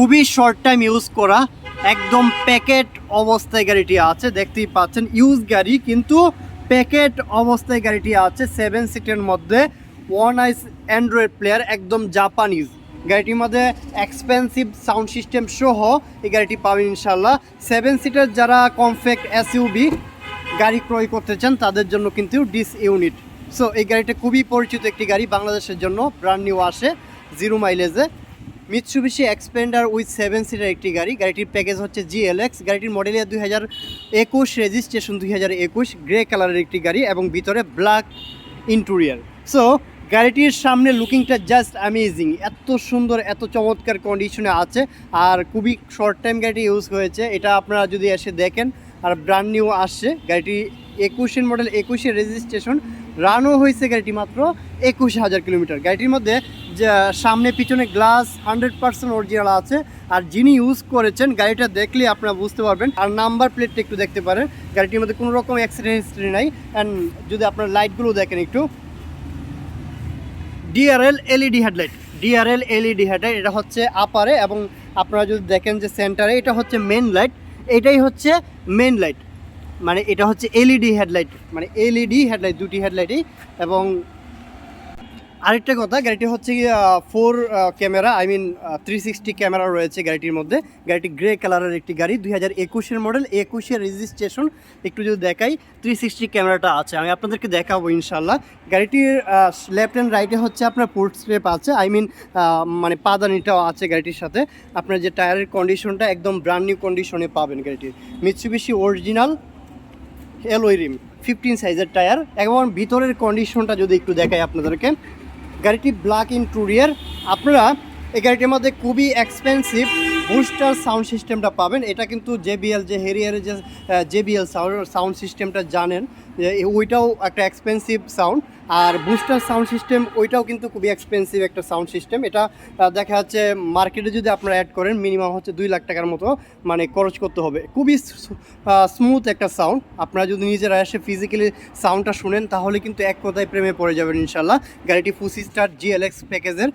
খুবই short time use করা, একদম প্যাকেট অবস্থায় গাড়িটি আছে, দেখতেই পাচ্ছেন ইউজ গাড়ি, কিন্তু প্যাকেট অবস্থায় গাড়িটি আছে সেভেন সিটের মধ্যে ওয়ান আইস অ্যান্ড্রয়েড প্লেয়ার একদম জাপানিজ গাড়িটির মধ্যে এক্সপেন্সিভ সাউন্ড সিস্টেম সহ এই গাড়িটি পাবেন ইনশাল্লাহ সেভেন সিটার যারা কমফেক্ট এসইউবি গাড়ি ক্রয় করতে চান, তাদের জন্য কিন্তু ডিস ইউনিট সো এই গাড়িটা খুবই পরিচিত একটি গাড়ি, বাংলাদেশের জন্য ব্র্যান্ড নিউ আসে zero মাইলেজে Mitsubishi Xpander with seven seater একটি গাড়ি। গাড়িটির প্যাকেজ হচ্ছে জিএলএক্স গাড়িটির মডেল ইয়ার দুই হাজার একুশ রেজিস্ট্রেশন দুই হাজার একুশ গ্রে কালারের একটি গাড়ি এবং ভিতরে ব্ল্যাক ইন্টেরিয়ার সো গাড়িটির সামনে লুকিংটা জাস্ট অ্যামেজিং এত সুন্দর, এত চমৎকার কন্ডিশনে আছে আর খুবই শর্ট টাইম গাড়িটি ইউজ হয়েছে। এটা আপনারা যদি এসে দেখেন আর ব্র্যান্ড নিউ আসছে, গাড়িটি একুশের মডেল একুশের রেজিস্ট্রেশন রানও হয়েছে গাড়িটি মাত্র একুশ হাজার কিলোমিটার। গাড়িটির মধ্যে সামনে পিছনে গ্লাস হান্ড্রেড পার্সেন্ট অরিজিনাল আছে। আর যিনি ইউজ করেছেন গাড়িটা দেখলে আপনারা বুঝতে পারবেন। আর নাম্বার প্লেটটা একটু দেখতে পারেন। গাড়িটির মধ্যে কোনো রকম অ্যাক্সিডেন্ট হিস্ট্রি নাই। অ্যান্ড যদি আপনার লাইটগুলো দেখেন একটু। DRL LED headlight DRL LED headlight এটা হচ্ছে আপারে এবং আপনারা যদি দেখেন যে সেন্টারে এটা হচ্ছে মেন লাইট এটাই হচ্ছে মেন লাইট মানে এটা হচ্ছে এলইডি হেডলাইট মানে এলইডি হেডলাইট দুটি হেডলাইটই এবং আরেকটা কথা, গাড়িটি হচ্ছে কি four camera I mean three sixty camera রয়েছে গাড়িটির মধ্যে। গাড়িটি গ্রে কালারের একটি গাড়ি দুই হাজার একুশের মডেল একুশের রেজিস্ট্রেশন একটু যদি দেখাই থ্রি সিক্সটি ক্যামেরাটা আছে, আমি আপনাদেরকে দেখাবো ইনশাল্লাহ গাড়িটির লেফট অ্যান্ড রাইটে হচ্ছে আপনার পোর্ট স্ট্রেপ আছে আই মিন মানে পাদানিটাও আছে গাড়িটির সাথে। আপনার যে টায়ারের কন্ডিশনটা একদম ব্র্যান্ড নিউ কন্ডিশনে পাবেন গাড়িটির। Mitsubishi original alloy rim fifteen সাইজের টায়ার এবং ভিতরের কন্ডিশনটা যদি একটু দেখাই আপনাদেরকে। গাড়িটি ব্ল্যাক ইন্টুরিয়ার আপনারা এই গাড়িটির মধ্যে খুবই এক্সপেন্সিভ বুস্টার সাউন্ড সিস্টেমটা পাবেন। এটা কিন্তু জেবিএল যে হেরিয়ারের যে জেবিএল সাউন্ড সাউন্ড সিস্টেমটা জানেন। ওইটাও একটা এক্সপেন্সিভ সাউন্ড আর বুস্টার সাউন্ড সিস্টেম ওইটাও কিন্তু খুবই এক্সপেন্সিভ একটা সাউন্ড সিস্টেম এটা দেখা যাচ্ছে মার্কেটে যদি আপনারা অ্যাড করেন মিনিমাম হচ্ছে দুই লাখ টাকার মতো মানে খরচ করতে হবে। খুবই স্মুথ একটা সাউন্ড আপনারা যদি নিজেরা এসে ফিজিক্যালি সাউন্ডটা শুনেন, তাহলে কিন্তু এক কথায় প্রেমে পড়ে যাবেন ইনশাল্লাহ গাড়িটি ফুসি স্টার জিএলএক্স প্যাকেজের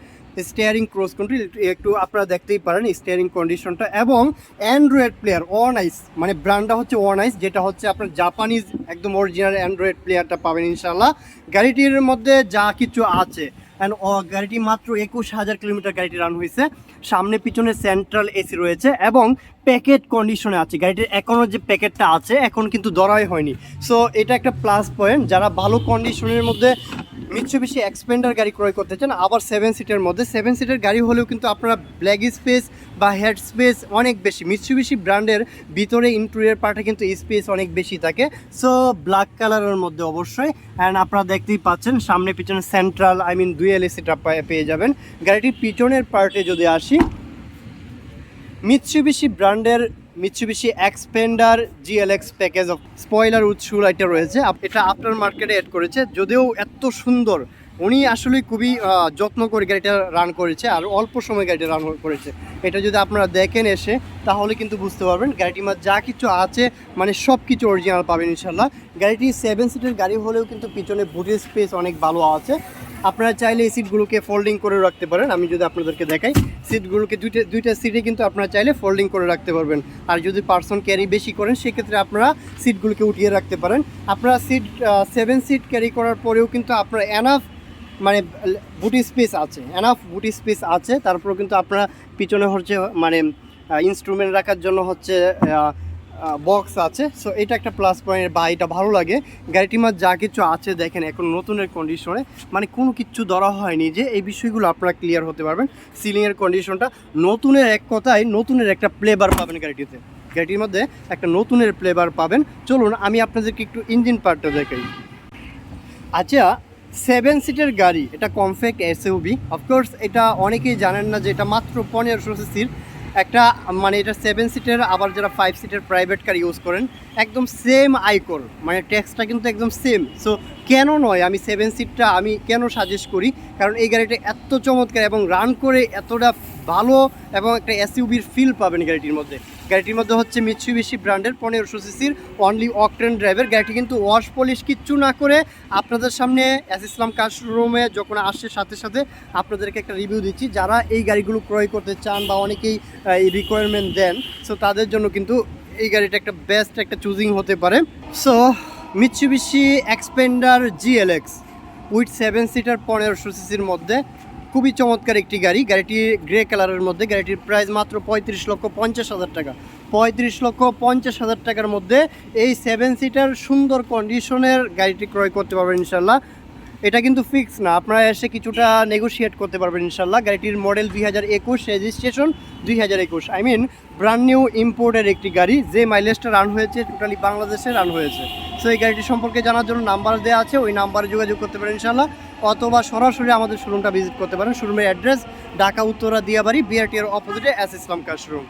স্টিয়ারিং ক্রস কন্ট্রোল একটু আপনারা দেখতেই পারেন স্টিয়ারিং কন্ডিশনটা এবং অ্যান্ড্রয়েড প্লেয়ার ওয়ান আইস মানে ব্র্যান্ডটা হচ্ছে ওয়ান আইস যেটা হচ্ছে আপনার জাপানিজ একদম অরিজিনাল অ্যান্ড্রয়েড প্লেয়ারটা পাবেন ইনশাল্লাহ গাড়িটির মধ্যে যা কিছু আছে অ্যান্ড গাড়িটি মাত্র একুশ হাজার কিলোমিটার গাড়িটি রান হয়েছে। সামনে পিছনে সেন্ট্রাল এসি রয়েছে এবং প্যাকেট কন্ডিশনে আছে। গাড়িটির এখনও যে প্যাকেটটা আছে, এখন কিন্তু দরাই হয়নি। সো এটা একটা প্লাস পয়েন্ট যারা ভালো কন্ডিশনের মধ্যে মিৎসুবিশি এক্সপেন্ডার গাড়ি ক্রয় করতে চান, আবার সেভেন সিটের মধ্যে। সেভেন সিটের গাড়ি হলেও কিন্তু আপনারা ব্ল্যাক স্পেস বা হেড স্পেস অনেক বেশি। মিৎসুবিশি ব্র্যান্ডের ভিতরে ইন্টেরিয়ার পার্টে কিন্তু স্পেস অনেক বেশি থাকে। সো ব্ল্যাক কালারের মধ্যে অবশ্যই। অ্যান্ড আপনারা দেখতেই পাচ্ছেন, সামনে পিছনে সেন্ট্রাল আই মিন দুই এলএসিটা পেয়ে যাবেন। গাড়িটির পিছনের পার্টে যদি আসি মিৎসুবিশি ব্র্যান্ডের Mitsubishi Xpander GLX package of spoiler উৎসুল এটা রয়েছে। এটা আপনার মার্কেটে অ্যাড করেছে। যদিও এত সুন্দর, উনি আসলে খুবই যত্ন করে গাড়িটা রান করেছে আর অল্প সময় গাড়িটা রান করেছে। এটা যদি আপনারা দেখেন এসে, তাহলে কিন্তু বুঝতে পারবেন গাড়িটির মধ্যে যা কিছু আছে মানে সব কিছু অরিজিনাল পাবেন ইনশাল্লাহ গাড়িটি সেভেন সিটের গাড়ি হলেও কিন্তু পিছনে বুটের স্পেস অনেক ভালো আছে। আপনারা চাইলে এই সিটগুলোকে ফোল্ডিং করে রাখতে পারেন, আমি যদি আপনাদেরকে দেখাই সিটগুলোকে দুইটা দুইটা সিটে কিন্তু আপনারা চাইলে ফোল্ডিং করে রাখতে পারবেন। আর যদি পার্সন ক্যারি বেশি করেন, সেক্ষেত্রে আপনারা সিটগুলোকে উঠিয়ে রাখতে পারেন। আপনারা সিট সেভেন সিট ক্যারি করার পরেও কিন্তু আপনারা এনাফ মানে বুটি স্পেস আছে এনাফ বুটি স্পেস আছে। তারপরেও কিন্তু আপনারা পিছনে হচ্ছে মানে ইনস্ট্রুমেন্ট রাখার জন্য হচ্ছে বক্স আছে। সো এটা একটা প্লাস পয়েন্ট বা এটা ভালো লাগে। গাড়িটির মধ্যে যা কিছু আছে, দেখেন এখন নতুনের কন্ডিশনে মানে কোনো কিছু ধরা হয়নি যে এই বিষয়গুলো আপনারা ক্লিয়ার হতে পারবেন। সিলিংয়ের কন্ডিশনটা নতুনের এক কথায় নতুনের একটা প্লেবার পাবেন গাড়িটিতে গাড়িটির মধ্যে একটা নতুনের প্লেবার পাবেন। চলুন, আমি আপনাদেরকে একটু ইঞ্জিন পার্টটা দেখাই। আচ্ছা সেভেন সিটের গাড়ি, এটা কমফেক্ট এসইউবি অফকোর্স এটা অনেকেই জানেন না যে এটা মাত্র পনেরোশো সিসির একটা মানে এটা সেভেন সিটের আবার যারা ফাইভ সিটের প্রাইভেট কার ইউজ করেন, একদম সেম আইকর মানে ট্যাক্সটা কিন্তু একদম সেম সো কেন নয় আমি সেভেন সিটটা আমি কেন সাজেস্ট করি? কারণ এই গাড়িটা এত চমৎকার এবং রান করে এতটা ভালো এবং একটা এসইউবির ফিল পাবেন গাড়িটির মধ্যে। গাড়িটির মধ্যে হচ্ছে মিৎসুবিশি ব্র্যান্ডের পনেরোশো সিসির অনলি অকট্রেন ড্রাইভার গাড়িটি কিন্তু ওয়াশ পলিশ কিচ্ছু না করে আপনাদের সামনে এস ইসলাম কার শোরুমে যখন আসছে, সাথে সাথে আপনাদেরকে একটা রিভিউ দিচ্ছি। যারা এই গাড়িগুলো ক্রয় করতে চান বা অনেকেই এই রিকোয়ারমেন্ট দেন সো তাদের জন্য কিন্তু এই গাড়িটা একটা বেস্ট একটা চুজিং হতে পারে। So Mitsubishi Xpander GLX with seven seater পনেরোশো সিসির মধ্যে খুবই চমৎকার একটি গাড়ি। গাড়িটি গ্রে কালারের মধ্যে, গাড়িটির প্রাইস মাত্র পঁয়ত্রিশ লক্ষ পঞ্চাশ হাজার টাকা। পঁয়ত্রিশ লক্ষ পঞ্চাশ হাজার টাকার মধ্যে এই সেভেন সিটার সুন্দর কন্ডিশনের গাড়িটি ক্রয় করতে পারবেন ইনশাল্লাহ এটা কিন্তু ফিক্স না, আপনারা এসে কিছুটা নেগোশিয়েট করতে পারবেন ইনশাল্লাহ গাড়িটির মডেল দুই হাজার একুশ রেজিস্ট্রেশন দুই হাজার একুশ। আই মিন ব্র্যান্ড নিউ ইম্পোর্টের একটি গাড়ি, যে মাইলেজটা রান হয়েছে টোটালি বাংলাদেশে রান হয়েছে। সো এই গাড়িটি সম্পর্কে জানার জন্য নাম্বার দেওয়া আছে, ওই নাম্বারে যোগাযোগ করতে পারেন ইনশাল্লাহ অথবা সরাসরি আমাদের শোরুমটা ভিজিট করতে পারেন। শোরুমের অ্যাড্রেস ঢাকা, উত্তরা, দিয়াবাড়ি বিআরটিআর অপোজিটে এস ইসলাম কার শোরুম